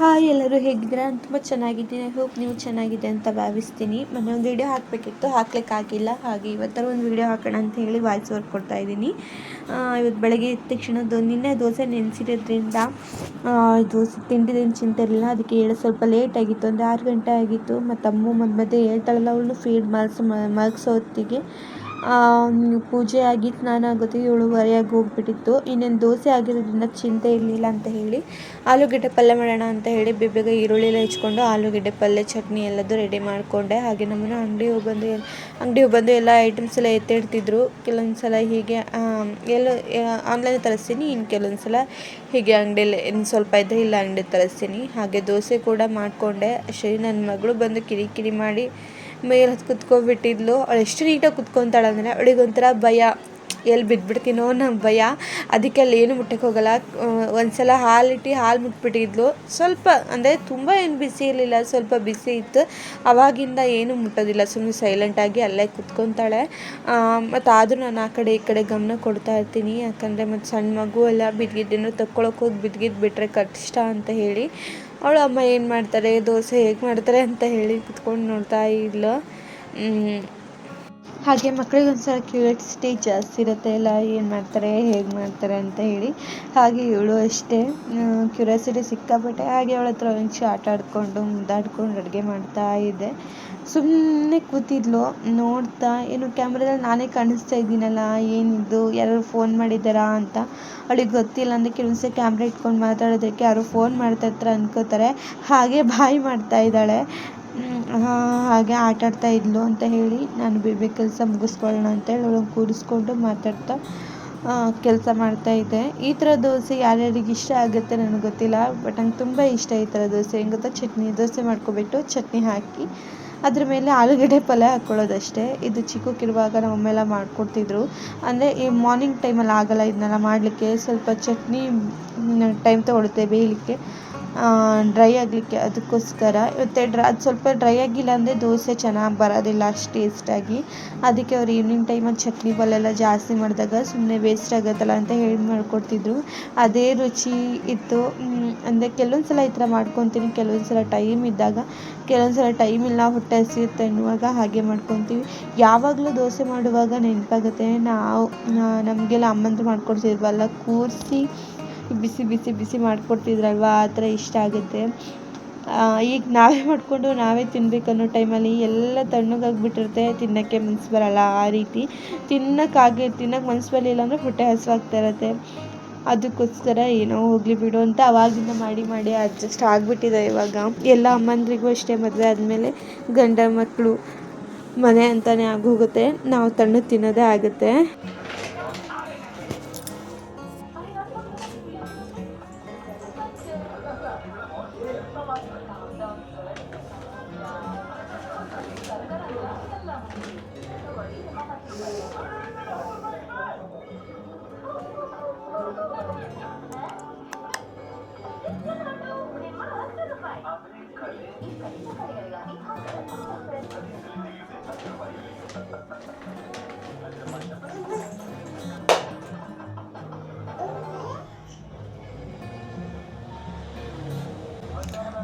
Hi ಎಲ್ಲರೂ ಹೇಗಿದ್ದೀರಾ? ನಾನು ತುಂಬ ಚೆನ್ನಾಗಿದ್ದೀನಿ. ಹೋಪ್ ನೀವು ಚೆನ್ನಾಗಿದೆ ಅಂತ ಭಾವಿಸ್ತೀನಿ. ಮೊನ್ನೆ ಒಂದು ವಿಡಿಯೋ ಹಾಕಬೇಕಿತ್ತು. ಹಾಕ್ಲಿಕ್ಕಾಗಿಲ್ಲ. ಹಾಗೆ ಇವತ್ತರ ಒಂದು ವಿಡಿಯೋ ಹಾಕೋಣ ಅಂತ ಹೇಳಿ ವಾಯ್ಸ್ ಓವರ್ ಕೊಡ್ತಾ ಇದ್ದೀನಿ. ಇವತ್ತು ಬೆಳಗ್ಗೆ ಎದ್ದ ತಕ್ಷಣ ನಿನ್ನೆ ದೋಸೆ ನೆನೆಸಿರೋದ್ರಿಂದ ದೋಸೆ ತಿಂಡಿದೇನು ಚಿಂತೆ ಇರಲಿಲ್ಲ. ಅದಕ್ಕೆ ಹೇಳಿ ಸ್ವಲ್ಪ ಲೇಟ್ ಆಗಿತ್ತು. ಒಂದು ಆರು ಗಂಟೆ ಆಗಿತ್ತು. ಮತ್ತು ಅಮ್ಮ ಮಧ್ಯೆ ಹೇಳ್ತಾಳಲ್ಲ ಅವಳು ಫೀಡ್ ಮಲ್ಸೋ ಮಲಗಿಸೋ ಹೊತ್ತಿಗೆ ಪೂಜೆ ಆಗಿ ಸ್ನಾನ ಆಗೋದು ಏಳುವರೆಯಾಗಿ ಹೋಗ್ಬಿಟ್ಟಿತ್ತು. ಇನ್ನೇನು ದೋಸೆ ಆಗಿರೋದ್ರಿಂದ ಚಿಂತೆ ಇರಲಿಲ್ಲ ಅಂತ ಹೇಳಿ ಆಲೂಗಡ್ಡೆ ಪಲ್ಯ ಮಾಡೋಣ ಅಂತ ಹೇಳಿ ಬೇಗ ಬೇಗ ಈರುಳ್ಳಿ ಎಲ್ಲ ಹೆಚ್ಕೊಂಡು ಆಲೂಗಡ್ಡೆ ಪಲ್ಯ, ಚಟ್ನಿ ಎಲ್ಲದೂ ರೆಡಿ ಮಾಡಿಕೊಂಡೆ. ಹಾಗೆ ನಮ್ಮನ್ನು ಅಂಗಡಿಗೆ ಬಂದು ಅಂಗಡಿ ಹೋಗಿ ಬಂದು ಎಲ್ಲ ಐಟಮ್ಸ್ ಎಲ್ಲ ಎತ್ತಿಡ್ತಿದ್ರು. ಕೆಲವೊಂದು ಸಲ ಹೀಗೆ ಎಲ್ಲ ಆನ್ಲೈನ್ ತರಿಸ್ತೀನಿ ಇನ್ನು ಕೆಲವೊಂದು ಸಲ ಹೀಗೆ ಅಂಗಡಿಯಲ್ಲಿ ಇನ್ನು ಸ್ವಲ್ಪ ಇದ್ದರೆ ಇಲ್ಲ ಅಂಗಡಿ ತರಿಸ್ತೀನಿ. ಹಾಗೆ ದೋಸೆ ಕೂಡ ಮಾಡಿಕೊಂಡೆ. ಅಷ್ಟೇ ನನ್ನ ಮಗಳು ಬಂದು ಕಿರಿಕಿರಿ ಮಾಡಿ ಮೇಲೆ ಹತ್ತು ಕುತ್ಕೊಬಿಟ್ಟಿದ್ಲು ಅವಳು ಎಷ್ಟು ನೀಟಾಗಿ ಕುತ್ಕೊತಾಳೆ ಅಂದರೆ ಅವಳಿಗೆ ಒಂಥರ ಭಯ. ಎಲ್ಲಿ ಬಿದ್ದುಬಿಡ್ತೀನೋ ನಮ್ಮ ಭಯ. ಅದಕ್ಕೆ ಅಲ್ಲಿ ಏನು ಮುಟ್ಟಕ್ಕೆ ಹೋಗಲ್ಲ. ಒಂದು ಸಲ ಹಾಲಿಟ್ಟು ಹಾಲು ಮುಟ್ಬಿಟ್ಟಿದ್ಲು. ಸ್ವಲ್ಪ, ಅಂದರೆ ತುಂಬ ಏನು ಬಿಸಿ ಇರಲಿಲ್ಲ, ಸ್ವಲ್ಪ ಬಿಸಿ ಇತ್ತು. ಅವಾಗಿಂದ ಏನು ಮುಟ್ಟೋದಿಲ್ಲ. ಸುಮ್ಮನೆ ಸೈಲೆಂಟಾಗಿ ಅಲ್ಲೇ ಕುತ್ಕೊತಾಳೆ. ಮತ್ತು ಆದರೂ ನಾನು ಆ ಕಡೆ ಈ ಕಡೆ ಗಮನ ಕೊಡ್ತಾ ಇರ್ತೀನಿ. ಯಾಕಂದರೆ ಮತ್ತು ಸಣ್ಣ ಮಗು ಎಲ್ಲ ಬಿದ್ದಿದ್ದೇನೋ ತಕ್ಕೊಳಕ್ಕೆ ಹೋಗಿ ಬಿದ್ದಿದ್ದು ಬಿಟ್ಟರೆ ಕಷ್ಟ ಅಂತ ಹೇಳಿ. ಅವಳು ಅಮ್ಮ ಏನು ಮಾಡ್ತಾರೆ ದೋಸೆ ಹೇಗೆ ಮಾಡ್ತಾರೆ ಅಂತ ಹೇಳಿ ಕುತ್ಕೊಂಡು ನೋಡ್ತಾ ಇದ್ಲು ಹಾಗೆ ಮಕ್ಕಳಿಗೆ ಒಂದ್ಸಲ ಕ್ಯೂರಿಯಾಸಿಟಿ ಜಾಸ್ತಿ ಇರುತ್ತೆ ಎಲ್ಲ, ಏನು ಮಾಡ್ತಾರೆ, ಹೇಗೆ ಮಾಡ್ತಾರೆ ಅಂತ ಹೇಳಿ. ಹಾಗೆ ಇವಳು ಅಷ್ಟೇ. ಕ್ಯೂರಿಯಾಸಿಟಿ ಸಿಕ್ಕಾಪಟ್ಟೆ. ಹಾಗೆ ಅವಳ ಹತ್ರ ಒಂದು ಆಟ ಆಡಿಕೊಂಡು, ಮುದ್ದಾಡ್ಕೊಂಡು ಅಡುಗೆ ಮಾಡ್ತಾ ಇದ್ದೆ. ಸುಮ್ಮನೆ ಕೂತಿದ್ಲು. ನೋಡ್ತಾ, ಏನು ಕ್ಯಾಮ್ರಾದಲ್ಲಿ ನಾನೇ ಕಾಣಿಸ್ತಾ ಇದ್ದೀನಲ್ಲ, ಏನಿದು ಯಾರು ಫೋನ್ ಮಾಡಿದ್ದಾರಾ ಅಂತ. ಅವಳಿಗೆ ಗೊತ್ತಿಲ್ಲ ಅಂದರೆ ಕೆಲವೊಂದ್ಸಲ ಕ್ಯಾಮ್ರಾ ಇಟ್ಕೊಂಡು ಮಾತಾಡೋದಕ್ಕೆ ಯಾರೋ ಫೋನ್ ಮಾಡ್ತಾ ಇರ್ತಾರೆ ಅನ್ಕೋತಾರೆ. ಹಾಗೆ ಬಾಯ್ ಮಾಡ್ತಾ ಇದ್ದಾಳೆ. ಹಾಗೆ ಆಟ ಆಡ್ತಾ ಇದ್ಲು ಅಂತ ಹೇಳಿ ನಾನು ಬೇಬಿ ಕೆಲಸ ಮುಗಿಸ್ಕೊಳ್ಳೋಣ ಅಂತೇಳಿ ಅವಳನ್ನ ಕೂರಿಸ್ಕೊಂಡು ಮಾತಾಡ್ತಾ ಕೆಲಸ ಮಾಡ್ತಾಯಿದ್ದೆ ಈ ಥರ ದೋಸೆ ಯಾರ್ಯಾರಿಗೆ ಇಷ್ಟ ಆಗುತ್ತೆ ನನಗೆ ಗೊತ್ತಿಲ್ಲ, ಬಟ್ ನಂಗೆ ತುಂಬ ಇಷ್ಟ ಈ ಥರ ದೋಸೆ. ಹೆಂಗೆ ಗೊತ್ತಾ? ಚಟ್ನಿ, ದೋಸೆ ಮಾಡ್ಕೊಬಿಟ್ಟು ಚಟ್ನಿ ಹಾಕಿ, ಅದ್ರ ಮೇಲೆ ಆಲೂಗಡ್ಡೆ ಪಲ್ಯ ಹಾಕ್ಕೊಳ್ಳೋದಷ್ಟೇ. ಇದು ಚಿಕ್ಕಕ್ಕಿರುವಾಗ ನಮ್ಮ ಅಮ್ಮ ಎಲ್ಲ ಮಾಡಿಕೊಡ್ತಿದ್ರು. ಅಂದರೆ ಈ ಮಾರ್ನಿಂಗ್ ಟೈಮಲ್ಲಿ ಆಗೋಲ್ಲ, ಇದನ್ನೆಲ್ಲ ಮಾಡಲಿಕ್ಕೆ ಸ್ವಲ್ಪ ಚಟ್ನಿ ಟೈಮ್ ತೊಗೊಳುತ್ತೆ ಬೇಯಲಿಕ್ಕೆ. ಡ್ರೈ ಆಗಲಿಕ್ಕೆ ಅದಕ್ಕೋಸ್ಕರ. ಇವತ್ತೆ ಡ್ರ ಅದು ಸ್ವಲ್ಪ ಡ್ರೈ ಆಗಿಲ್ಲ ಅಂದರೆ ದೋಸೆ ಚೆನ್ನಾಗಿ ಬರೋದಿಲ್ಲ ಅಷ್ಟು ಟೇಸ್ಟಾಗಿ ಅದಕ್ಕೆ ಅವ್ರು ಈವ್ನಿಂಗ್ ಟೈಮಲ್ಲಿ ಚಟ್ನಿ ಬಲೆಲ್ಲ ಜಾಸ್ತಿ ಮಾಡಿದಾಗ ಸುಮ್ಮನೆ ವೇಸ್ಟ್ ಆಗುತ್ತಲ್ಲ ಅಂತ ಹೇಳಿ ಮಾಡಿಕೊಡ್ತಿದ್ರು. ಅದೇ ರುಚಿ ಇತ್ತು. ಅಂದರೆ ಕೆಲವೊಂದು ಸಲ ಈ ಥರ ಮಾಡ್ಕೊತೀನಿ ಕೆಲವೊಂದು ಸಲ ಟೈಮ್ ಇದ್ದಾಗ. ಕೆಲವೊಂದು ಸಲ ಟೈಮ್ ಇಲ್ಲ, ಹೊಟ್ಟೆ ಹಸಿಯುತ್ತೆ ಅನ್ನುವಾಗ ಹಾಗೆ ಮಾಡ್ಕೊತೀವಿ. ಯಾವಾಗಲೂ ದೋಸೆ ಮಾಡುವಾಗ ನೆನಪಾಗುತ್ತೆ. ನಾವು, ನಮಗೆಲ್ಲ ಅಮ್ಮಂದ್ರು ಮಾಡ್ಕೊಡ್ತಿದ್ವಲ್ಲ, ಕೂರಿಸಿ ಬಿಸಿ ಬಿಸಿ ಬಿಸಿ ಮಾಡಿಕೊಡ್ತಿದ್ರಲ್ವ? ಆ ಥರ ಇಷ್ಟ ಆಗುತ್ತೆ. ಈಗ ನಾವೇ ಮಾಡಿಕೊಂಡು ನಾವೇ ತಿನ್ನಬೇಕನ್ನೋ ಟೈಮಲ್ಲಿ ಎಲ್ಲ ತಣ್ಣಗಾಗ್ಬಿಟ್ಟಿರುತ್ತೆ. ತಿನ್ನೋಕ್ಕೆ ಮನ್ಸು ಬರಲ್ಲ ಆ ರೀತಿ. ತಿನ್ನೋಕ್ಕಾಗಿ, ತಿನ್ನೋಕ್ಕೆ ಮನ್ಸು ಬರಲಿಲ್ಲ ಅಂದರೆ ಹೊಟ್ಟೆ ಹಸಿವಾಗ್ತಾ ಇರುತ್ತೆ. ಅದಕ್ಕೋಸ್ಕರ ಏನೋ ಹೋಗಲಿ ಬಿಡು ಅಂತ ಅವಾಗಿಂದ ಮಾಡಿ ಮಾಡಿ ಅಡ್ಜಸ್ಟ್ ಆಗಿಬಿಟ್ಟಿದೆ ಇವಾಗ. ಎಲ್ಲ ಅಮ್ಮಂದ್ರಿಗೂ ಅಷ್ಟೇ ಮದುವೆ ಆದಮೇಲೆ ಗಂಡ ಮಕ್ಕಳು ಮನೆ ಅಂತಲೇ ಆಗೋಗುತ್ತೆ. ನಾವು ತಣ್ಣಗೆ ತಿನ್ನೋದೇ ಆಗುತ್ತೆ.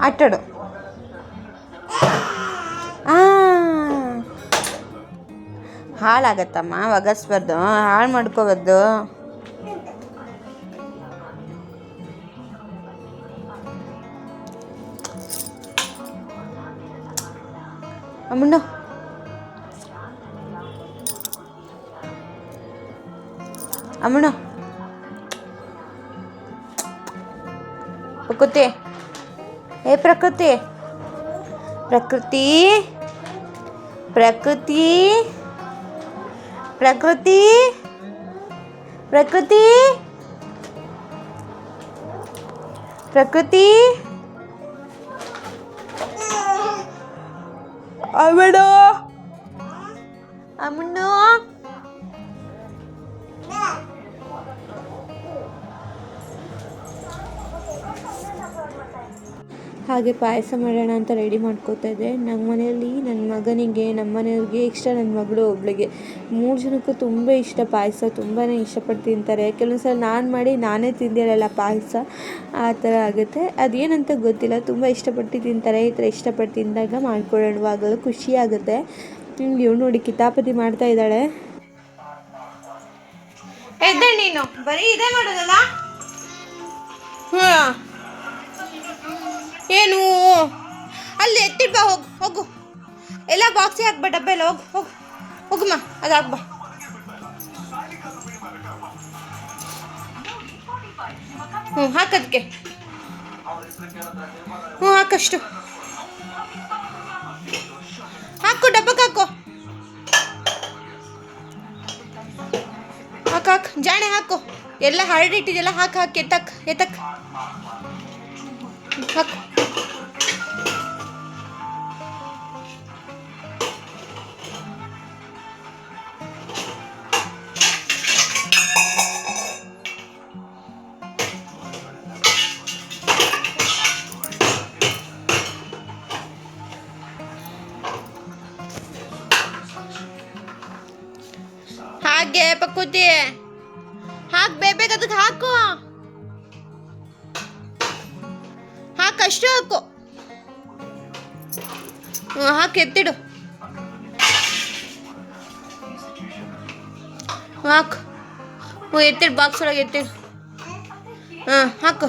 ಆಟಾಡು ಹಾಳಾಗತ್ತಮ್ಮ ಒಗಸ್ಬಾರ್ದು ಹಾಳು ಮಾಡ್ಕೋಬಾರ್ದು. ಅಮ್ಮಣ್ಣು. ಅಮ್ಮಣ್ಣು. ಪ್ರಕೃತಿ એ પ્રકૃતિ. પ્રકૃતિ. પ્રકૃતિ. પ્રકૃતિ. પ્રકૃતિ. પ્રકૃતિ. અમડો અમનો ಹಾಗೆ ಪಾಯಸ ಮಾಡೋಣ ಅಂತ ರೆಡಿ ಮಾಡ್ಕೋತಾ ಇದ್ದೆ. ನಮ್ಮ ಮನೆಯಲ್ಲಿ ನನ್ನ ಮಗನಿಗೆ ನಮ್ಮ ಮನೆಯವ್ರಿಗೆ ಇಷ್ಟ ನನ್ನ ಮಗಳು, ಒಬ್ಳಿಗೆ ಮೂರು ಜನಕ್ಕೂ ತುಂಬ ಇಷ್ಟ ಪಾಯಸ ತುಂಬಾ ಇಷ್ಟಪಟ್ಟು ತಿಂತಾರೆ ಕೆಲವೊಂದು ಸಲ ನಾನು ಮಾಡಿ ನಾನೇ ತಿಂದಿರಲ್ಲ ಪಾಯಸ. ಆ ಥರ ಆಗುತ್ತೆ. ಅದೇನಂತ ಗೊತ್ತಿಲ್ಲ. ತುಂಬ ಇಷ್ಟಪಟ್ಟು ತಿಂತಾರೆ. ಈ ಥರ ಇಷ್ಟಪಟ್ಟು ತಿಂದಾಗ ಮಾಡ್ಕೊಳ್ಳೋಣವಾಗಲು ಖುಷಿ ಆಗುತ್ತೆ. ಇವಳು ನೋಡಿ ಕಿತಾಪತಿ ಮಾಡ್ತಾ ಇದ್ದಾಳೆ. ಎದ್ದೆ ನೀನು. ಬರೀ ಇದೇ ಮಾಡೋದಲ್ಲ? ಹ್ಞೂ ಏನು? ಅಲ್ಲಿ ಎತ್ತಿಡ್ ಬಾ ಹೋಗು ಹೋಗು. ಎಲ್ಲ ಬಾಕ್ಸಿಗೆ ಹಾಕ್ಬಾ, ಡಬ್ಬೆಲ್ಲ, ಹೋಗು ಹೋಗು. ಹೋಗುಮ್ಮ ಅದು ಹಾಕ್ಬಾ ಹ್ಞೂ ಹಾಕದಕ್ಕೆ ಹ್ಞೂ ಹಾಕಷ್ಟು ಹಾಕು, ಡಬ್ಬಕ್ಕೆ ಹಾಕು. ಹಾಕು ಹಾಕು. ಜಾಣೆ ಹಾಕು. ಎಲ್ಲ ಹರಡಿಟ್ಟಿದೆಲ್ಲ ಹಾಕು, ಹಾಕಿ, ಎತ್ತಕ್ ಎತ್ತಕ್. ಹಾಕು. ಹಾಗೆ ಪಕ್ಕೂತಿ ಹಾಕ್ ಬೇಬೇಗ ಅದಕ್ಕೆ ಹಾಕು ಹಾಕು ಅಷ್ಟು ಹಾಕು ಹ್ಞೂ ಹಾಕು ಎತ್ತಿಡು ಹ್ಞೂ, ಹಾಕು ಹ್ಞೂ ಎತ್ತಿಡು ಬಾಕ್ಸ್ ಒಳಗೆ ಎತ್ತಿಡು ಹಾಂ ಹಾಕು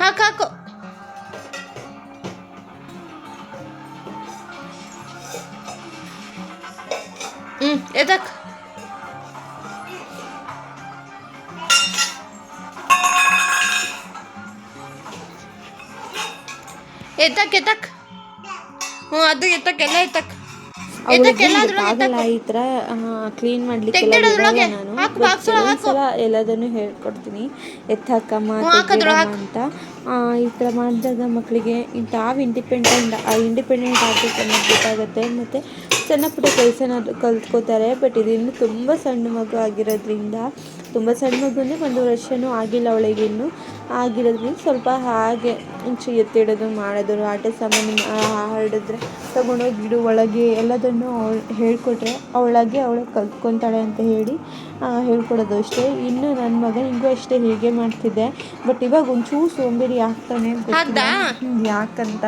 ಹಾಕು ಹಾಕು ಹ್ಞೂ ಎದಕ್ಕೆ ಎತ್ತಕ್ ಎತ್ತಕ್ ಹ್ಞೂ ಅದು ಎತ್ತಕ್ ಆಗಲ್ಲ ಈ ಥರ ಕ್ಲೀನ್ ಮಾಡ್ಲಿಕ್ಕೆ ನಾನು ಸಲ ಎಲ್ಲದನ್ನು ಹೇಳ್ಕೊಡ್ತೀನಿ. ಎತ್ತಕ್ಕಮ್ಮ ಹಾಕು. ಅಂತ. ಆ, ಈ ಥರ ಮಾಡಿದಾಗ ಮಕ್ಕಳಿಗೆ ತಾವು ಇಂಡಿಪೆಂಡೆಂಟ್ ಇಂಡಿಪೆಂಡೆಂಟ್ ಆಗಬೇಕು ಅನ್ನೋದು ಗೊತ್ತಾಗುತ್ತೆ. ಮತ್ತು ಸಣ್ಣ ಪುಟ್ಟ ಕೆಲಸನ ಕಲ್ತ್ಕೋತಾರೆ. ಬಟ್ ಇದಿನ್ನು ತುಂಬ ಸಣ್ಣ ಮಗು ಆಗಿರೋದ್ರಿಂದ ತುಂಬ ಸಣ್ಣ ಮಗು ಅಂದರೆ ಒಂದು ವರ್ಷನೂ ಆಗಿಲ್ಲ ಅವಳಿಗೆ ಇನ್ನು ಆಗಿರೋದ್ರಿಂದ ಸ್ವಲ್ಪ ಹಾಗೆ ಒಂಚೂರು ಎತ್ತಿಡೋದು ಮಾಡೋದು ಆಟ ಸಾಮಾನು ಹರಡಿದ್ರೆ ತಗೊಂಡೋಗಿ ಗಿಡ ಒಳಗೆ ಎಲ್ಲದನ್ನು ಅವಳು ಹೇಳ್ಕೊಟ್ರೆ ಅವಳಾಗೆ ಅವಳು ಕಲ್ತ್ಕೊತಾಳೆ ಅಂತ ಹೇಳಿ ಹೇಳ್ಕೊಡೋದು ಅಷ್ಟೇ. ಇನ್ನು ನನ್ನ ಮಗನಿಗೂ ಅಷ್ಟೇ ಹೀಗೆ ಮಾಡ್ತಿದ್ದೆ. ಬಟ್ ಇವಾಗ ಒಂಚೂರು ಸೋಂಬೇರಿ ಆಗ್ತಾನೆ ಯಾಕಂತ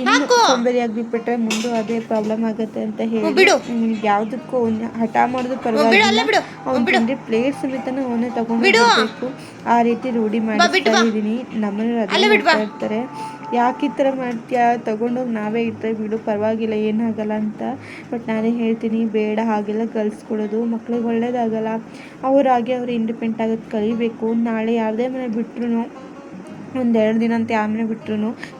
ಇನ್ನು. ಸೋಂಬೇರಿ ಆಗಿಬಿಟ್ರೆ ಮುಂದೆ ಅದೇ ಪ್ರಾಬ್ಲಮ್ ಆಗುತ್ತೆ ಅಂತ ಹೇಳಿ. ಯಾವ್ದಕ್ಕೂ ಹಠ ಮಾಡೋದು ಪರವಾಗಿಲ್ಲ. ಅವ್ನು ಪ್ಲೇಟ್ ಸಮೇತನ ಅವನೇ ತಗೊಂಡು ಆ ರೀತಿ ರೂಢಿ ಮಾಡ್ತಾ ಮಾಡಿಸ್ತಾ ಇದ್ದೀನಿ ನಮ್ಮನ್ನು ಅದೇ ಇರ್ತಾರೆ ಯಾಕೆ ಈ ಥರ ಮಾಡ್ತೀಯಾ? ತೊಗೊಂಡೋಗಿ ನಾವೇ ಇದ್ರೆ ಬಿಡು ಪರವಾಗಿಲ್ಲ ಏನಾಗಲ್ಲ ಅಂತ. ಬಟ್ ನಾನೇ ಹೇಳ್ತೀನಿ ಬೇಡ ಹಾಗೆಲ್ಲ ಕಲಿಸ್ಕೊಡೋದು. ಮಕ್ಳಿಗೆ ಒಳ್ಳೇದಾಗಲ್ಲ. ಅವರಾಗೆ ಅವ್ರು ಇಂಡಿಪೆಂಡ್ ಆಗೋದು ಕಲಿಬೇಕು. ನಾಳೆ ಯಾವುದೇ ಮನೆ ಬಿಟ್ರು ಒಂದೆರಡು ದಿನ ಅಂತ ಆಮೇಲೆ ಬಿಟ್ರು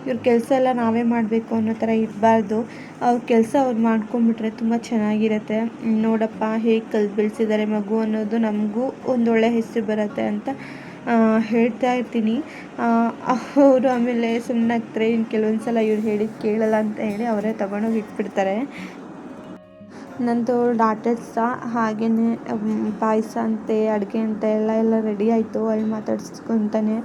ಇವ್ರ ಕೆಲಸ ಎಲ್ಲ ನಾವೇ ಮಾಡಬೇಕು ಅನ್ನೋ ಥರ ಇರಬಾರ್ದು. ಅವ್ರ ಕೆಲಸ ಅವ್ರು ಮಾಡ್ಕೊಂಡ್ಬಿಟ್ರೆ ತುಂಬ ಚೆನ್ನಾಗಿರುತ್ತೆ. ನೋಡಪ್ಪ ಹೇಗೆ ಕಲ್ತು ಬೆಳೆಸಿದ್ದಾರೆ ಮಗು ಅನ್ನೋದು ನಮಗೂ ಒಂದೊಳ್ಳೆ ಹೆಸರು ಬರುತ್ತೆ ಅಂತ ಹೇಳ್ತಾ ಇರ್ತೀನಿ. ಅವರು ಆಮೇಲೆ ಸುಮ್ಮನಾಗ್ತಾರೆ ಇನ್ನು ಕೆಲವೊಂದು ಸಲ ಇವ್ರು ಹೇಳಿದ್ದು ಕೇಳಲ್ಲ ಅಂತ ಹೇಳಿ ಅವರೇ ತಗೊಂಡೋಗಿ ಇಟ್ಬಿಡ್ತಾರೆ. ನಂದು ಡಾಟರ್ಸ ಹಾಗೆಯೇ ಪಾಯಸ ಅಂತೆ, ಅಡುಗೆ ಅಂತೆ ಎಲ್ಲ ಎಲ್ಲ ರೆಡಿ ಆಯಿತು. ಅಲ್ಲಿ ಮಾತಾಡ್ಸ್ಕೊತಾನೆ.